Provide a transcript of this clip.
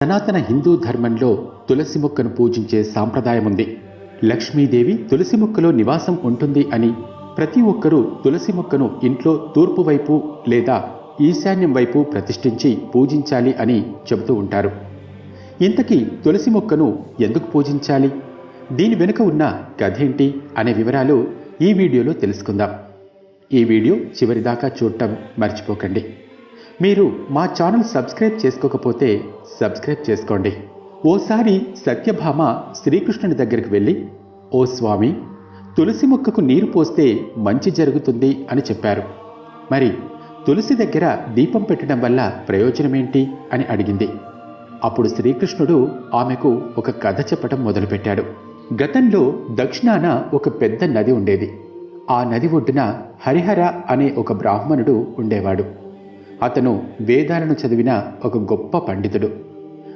సనాతన హిందూ ధర్మంలో తులసి మొక్కను పూజించే సాంప్రదాయం ఉంది లక్ష్మీదేవి తులసి మొక్కలో నివాసం ఉంటుంది అని ప్రతి ఒక్కరూ తులసి మొక్కను ఇంట్లో తూర్పు వైపు లేదా ఈశాన్యం వైపు ప్రతిష్ఠించి పూజించాలి అని చెబుతూ ఉంటారు. ఇంతకీ తులసి మొక్కను ఎందుకు పూజించాలి? దీని వెనుక ఉన్న కథేంటి అనే వివరాలు ఈ వీడియోలో తెలుసుకుందాం. ఈ వీడియో చివరిదాకా చూడటం మర్చిపోకండి. మీరు మా ఛానల్ సబ్స్క్రైబ్ చేసుకోకపోతే సబ్స్క్రైబ్ చేసుకోండి. ఓసారి సత్యభామ శ్రీకృష్ణుని దగ్గరికి వెళ్ళి ఓ స్వామి తులసి మొక్కకు నీరు పోస్తే మంచి జరుగుతుంది అని చెప్పారు. మరి తులసి దగ్గర దీపం పెట్టడం వల్ల ప్రయోజనమేంటి అని అడిగింది. అప్పుడు శ్రీకృష్ణుడు ఆమెకు ఒక కథ చెప్పడం మొదలుపెట్టాడు. గతంలో దక్షిణాన ఒక పెద్ద నది ఉండేది. ఆ నది ఒడ్డున హరిహర అనే ఒక బ్రాహ్మణుడు ఉండేవాడు. అతను వేదాలను చదివిన ఒక గొప్ప పండితుడు.